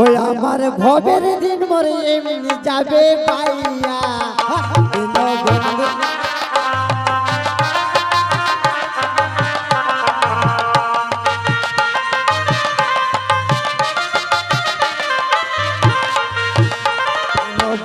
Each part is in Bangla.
ওই আমার ভবের দিন মরে এমনি যাবে পাইয়া। দীনবন্ধু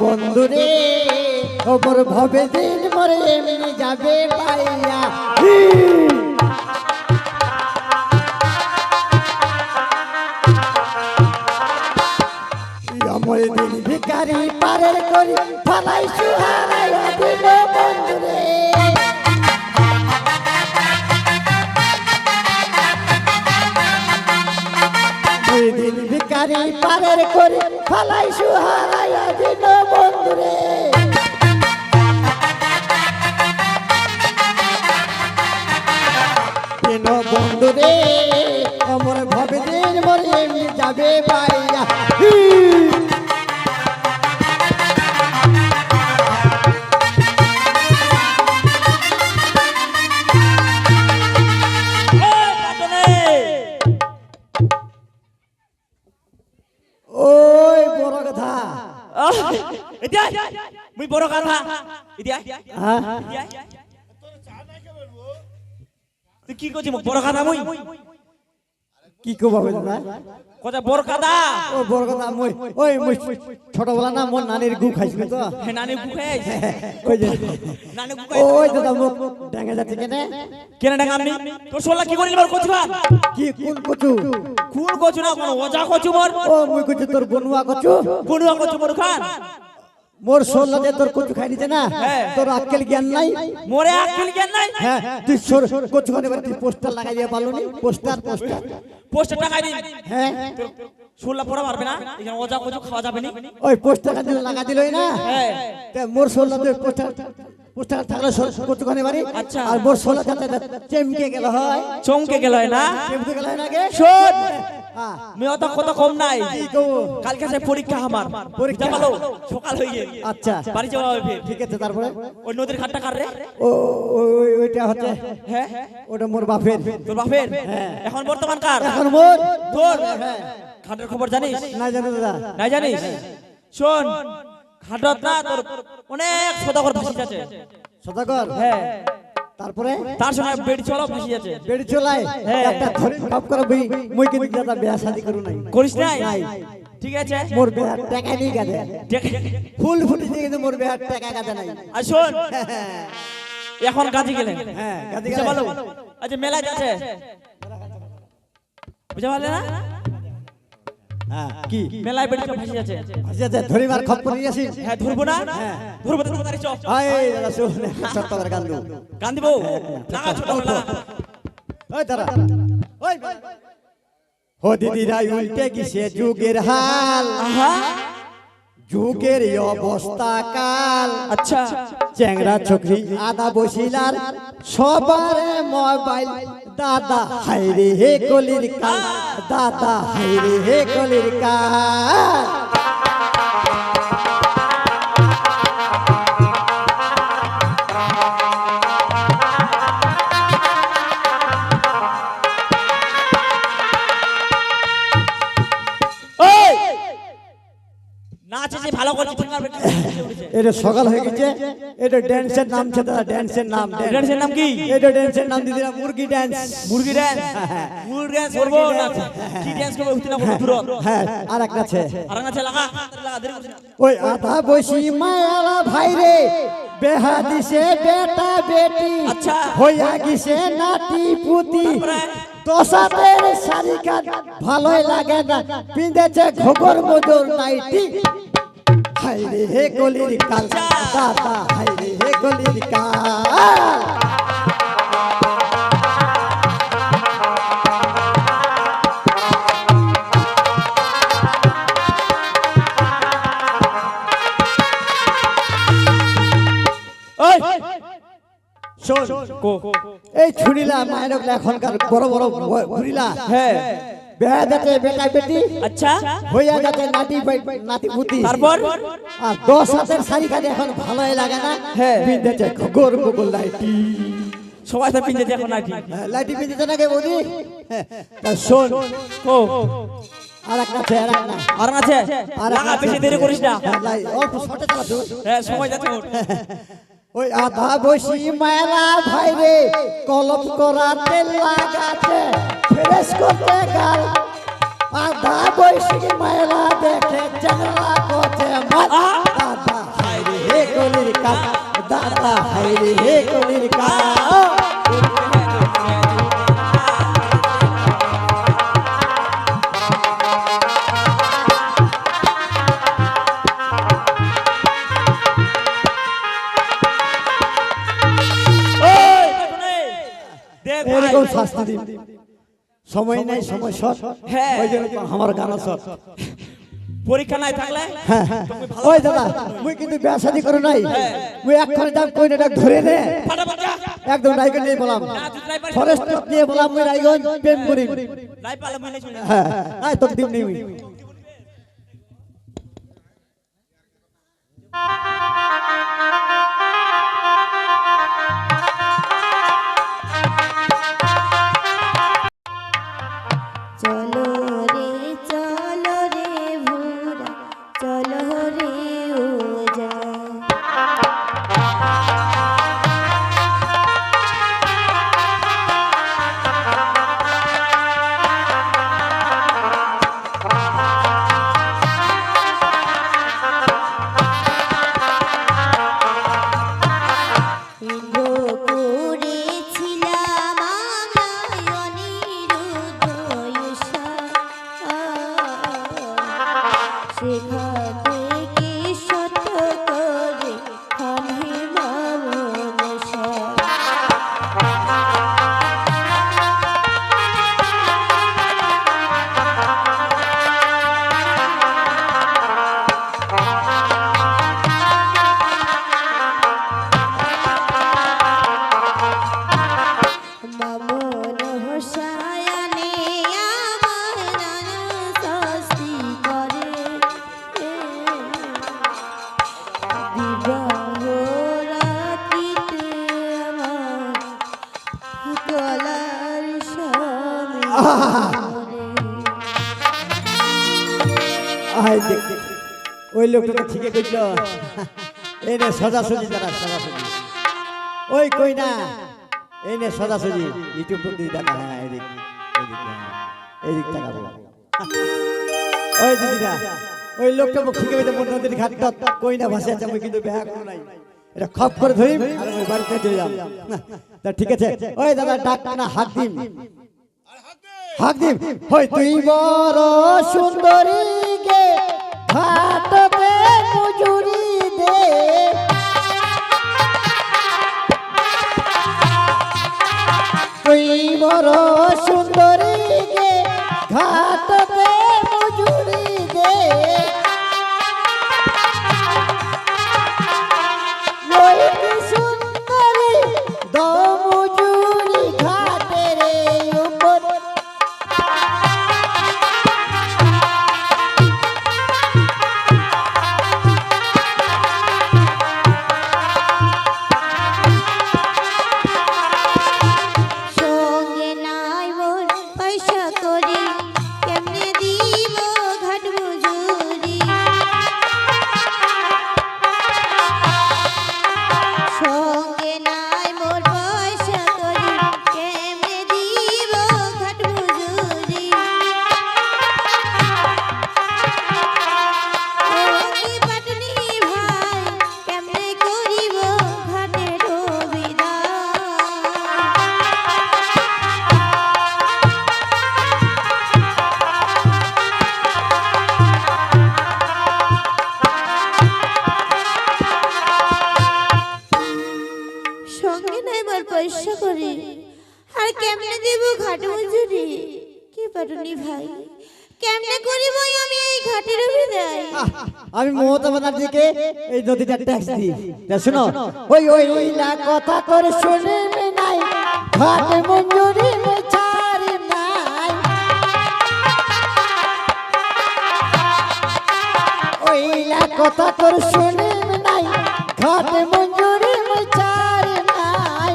বন্ধু রে ওপর ভবে দিন মরে এমনি যাবে পাইয়া। ভিকারি পারের করি ফালাই সুহারাইয়া দিল বন্ধু রে দিন বন্ধু রে আমার ভবে দিন মরে যাবে পাইয়া। তুই কি করছিস? বড় কথা মুই। কি কব না কথা বড় কথা। ও বড় কথা মই। ওই মই ছোটবেলা না মোর নানির গু খাইছিল তো। হে নানি গুখাই ওই যে? নানি গুখাই ওই দাদা মোক ডেঙ্গা যাচ্ছে কেনে? কেন ডাকা আমি? তোর সোলা কি করিল করছি বা কি কোন কচু? কোন কচু না কোন ওজা কচু মোর ও মুই কচু তোর বনুয়া কচু। বনুয়া কচু মোর খান। মোর সোল্লা দিয়ে তোর কচু খাই নিছে না? হ্যাঁ। তোর আক্কেল জ্ঞান নাই? মোরে আকেল জ্ঞান নাই? হ্যাঁ তুই সোর কচু খানে তুই পোস্টার লাগাই দিয়ে পারল নি পোস্টার পোস্টার। পোস্টার টাকা দিন। হ্যাঁ। সোলা পড়া পারবে না? এখানে ওজা কচু খাওয়া যাবে না? ওই পোস্টার লাগাই লাগা দিলই না? হ্যাঁ। মোর সোল্লা দিয়ে পোস্টার। থাকলে বাড়ি আচ্ছা। আর মোর চেমকে গেল হয়। চমকে গেল না? চেমকে গেল হয় না গে? শোন! হ্যাঁ। আমি অত কত কম নাই। কালকে সে পরীক্ষা আমার। পরীক্ষা? জামালো সকাল হয়ে গেল আচ্ছা। বাড়ি যাওয়া হবে ঠিক আছে তারপরে? ওই নদীর ঘাটটা কার রে? ও ওই- ওই- ওইটা হচ্ছে হ্যাঁ? ওটা মোর বাপের। তোর বাপের? এখন বর্তমান কার? এখন মোর? তোর? ঘাটের খবর জানিস? না জানো দাদা। নাই জানিস? শোন। ঘাটত না তোর অনেক সদাগর ফাঁসি যাচ্ছে। সদাগর? হ্যাঁ। তারপরে? তার সঙ্গে বেড়ি ফাঁসি বেড়ি হ্যাঁ। একটা ধরে সব করে বই মই কিন্তু দাদা বিয়া শাদি করু নাই। করিস নাই? নাই। ঠিক আছে। মোর বিয়ার টাকা নেই গাদে। ফুল দিয়ে কিন্তু মোর বিয়ার টাকা গাদে নাই। আর শোন। এখন কাজে গেলেন। হ্যাঁ আচ্ছা মেলা যাচ্ছে। বুঝতে পারলে না? হ্যাঁ কি? মেলায় বেড়ি ফাঁসি ধরিবার খপ্পর নিয়ে আসিস? হ্যাঁ ধরবো না? ধরবো ধরবো তারি চল আয় দাদা শুন করে দিব। ছোট ওই দাদা। ওই ও উল্টে গেছে যুগের হাল। আহা। যুগের অবস্থা কাল। আচ্ছা। চ্যাংরা ছকরি আদা বসিলার। সবার মোবাইল দাদা হাইরে হে কলির কাল দাদা হাইরে হে কলির কাল এটা সকাল হয়ে গেছে। এটা ড্যান্সের নাম ছে দাদা ড্যান্সের নাম। ড্যান্সের নাম কি? এটা ড্যান্সের নাম দিদিরা মুরগি ড্যান্স মুরগি ড্যান্স মুরগি ড্যান্স করব না? কি ড্যান্স করব? উঠতে না করব দূর হ্যাঁ আর একটা আছে। আর নাচে লাগা। ওই আধা বসি মায়ালা ভাই রে বেহা দিছে বেটা বেটি। আচ্ছা। হইয়া গেছে নাতি পুতি? দশাতের শাড়ি কাট ভালোই লাগে না। পিঁধেছে ঘোগর মজুর নাইটি। হাই হে গলির কাল। দাদা হাই হে গলির কাল এই ছুরিলা মায়ের এখনকার বড় বড় ঘুরিলা হ্যাঁ। বেহা যাচ্ছে বেটা বেটি আচ্ছা। হইয়া যাচ্ছে নাতি নাতি পুতি। তারপর? আর দশ হাতের শাড়ি খালি এখন ভালোই লাগে না। হ্যাঁ। পিঁধেছে গোগর গোগর লাইটি। সবাই তো দেখো না ঠিক হ্যাঁ, লাইটি পিঁধেছে নাকি বৌদি? হ্যাঁ, শোন। কো আর এক আছে আর এক না আর আছে? আর বেশি দেরি করিস না। হ্যাঁ, অল্প শর্টে চালা তো। হ্যাঁ সময় যাচ্ছে। ওই আধা বসি মেলা ভাইরে, কলম করাতে লাগাতে, ফ্রেশ করতে গাল। আধা বসি মেলা দেখে জানলা করতে, মা, দাদা হাইরে হে কলির কাজ দাদা হাই সময় নাই সময় সব হ্যাঁ। ওই জন্য আমার গান সব পরীক্ষা নাই থাকলে? হ্যাঁ হ্যাঁ। ওই দাদা মুই কিন্তু বিয়া শাদি করে নাই। মুই কই না ধরে নে একদম রায়গঞ্জ নিয়ে পারিস। ফরেস্ট নিয়ে মুই রায়গঞ্জ প্রেম করি নাই। হ্যাঁ হ্যাঁ। তোকে মুই শেখা ওই লোকটা তো ঠিকই কইল এই নে সদা সজি যারা সদা সজি ওই কই না এই নে সদা সজি ইউটিউব করে দিয়ে দেখা হ্যাঁ এদিক এদিক হ্যাঁ, এদিক তাকাবো ওই দিদিরা ওই লোকটা মুখ ঠিকই কইতে মন নদীর ঘাট কই না ভাসে আছে আমি কিন্তু বিয়া করব নাই এটা খপ করে ধরি আর ওই বাড়িতে চলে যাব তা ঠিক আছে ওই দাদা ডাক না হাত দিন হাক দিম হই তুই বড় সুন্দরী ঘাটতে মজুরি দে তুই দিই তা শুনো ওই ওই ওই না কথা করে শুনে মে নাই। ঘাটে মঞ্জুরি ছাড়ি নাই। ওই না কথা করে শুনে নাই। ঘাটে মঞ্জুরি ছাড়ি নাই।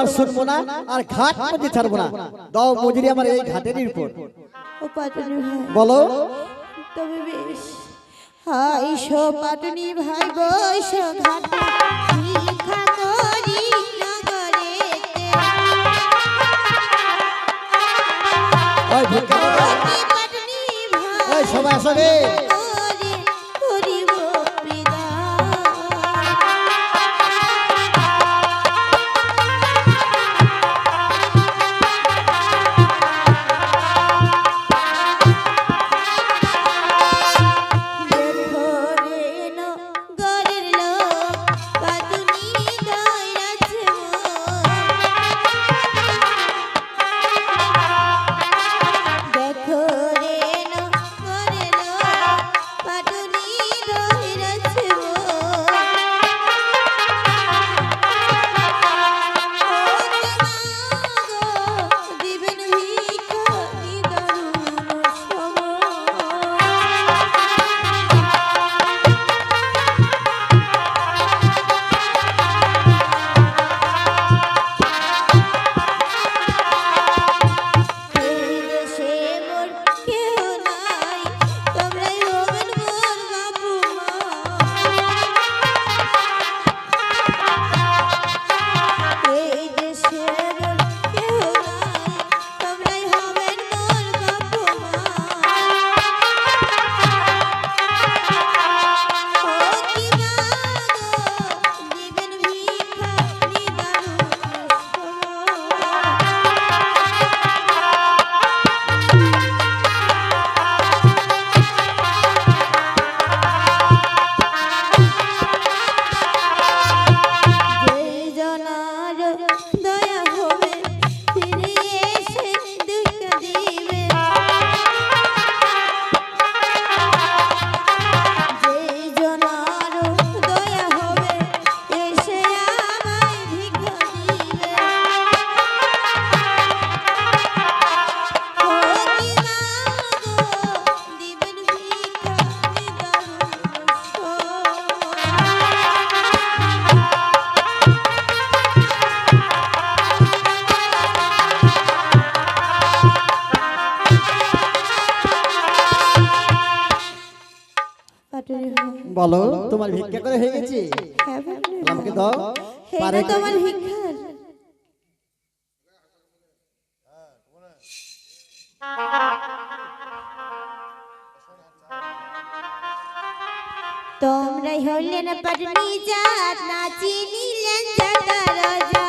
তোমার শুনব না আর ঘাট মধ্যে ছাড়বো না। দাও মজুরি আমার এই ঘাটেরই উপর। বলো। তবে বেশ। হাই সো পাটনি ভাই বৈশ ঘাটে ভিক্ষা করি। হে পারে তোমার ভিক্ষার। তোমরাই হলেন পাটনি জাত নাচি নিলেন জাতার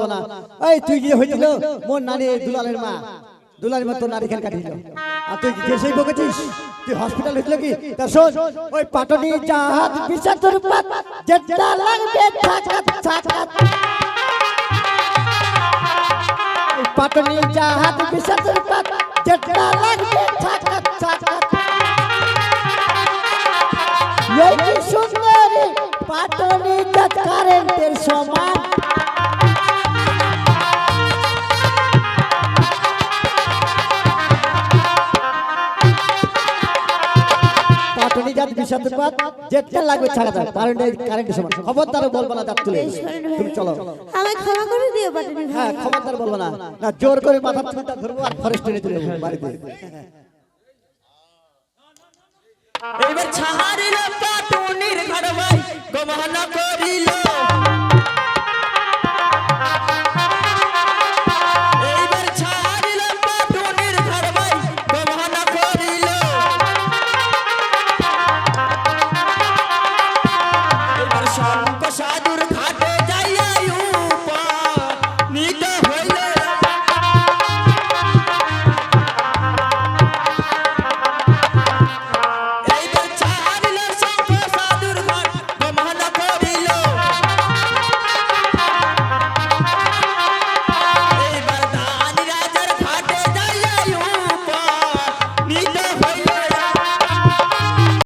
বলব না। এই, তুই যে হয়েছিল মোর নানি দুলালের মা। দুলালের মা তোর নারী খেল কাটিয়েছিল আর তুই যে সেই বকেছিস তুই হসপিটাল হয়েছিল কি? তা শোন, ওই পাটনি জাহাজ বিচার তোর পাত যেটা লাগবে ছাকাত ওই পাটনি জাহাজ বিচার তোর পাত যেটা লাগবে ছাকাত ছাকাত এই সুন্দরী, পাটনি কারেন্টের সমান। পাটনি জাত পাত যেটা লাগবে ছাড়া যাবে কারেন্ট কারেন্টের সময় খবরদার বলব না দাঁত তুলে। তুমি চলো। আমায় ক্ষমা করে দিও পাটনি হ্যাঁ খবরদার বলব না। না জোর করে মাথা ঠান্ডা ধরবো আর ফরেস্ট নিয়ে চলে যাব বাড়িতে। এইবার ছাড়িল পাটুনির ঘর ভাই গমন করিল।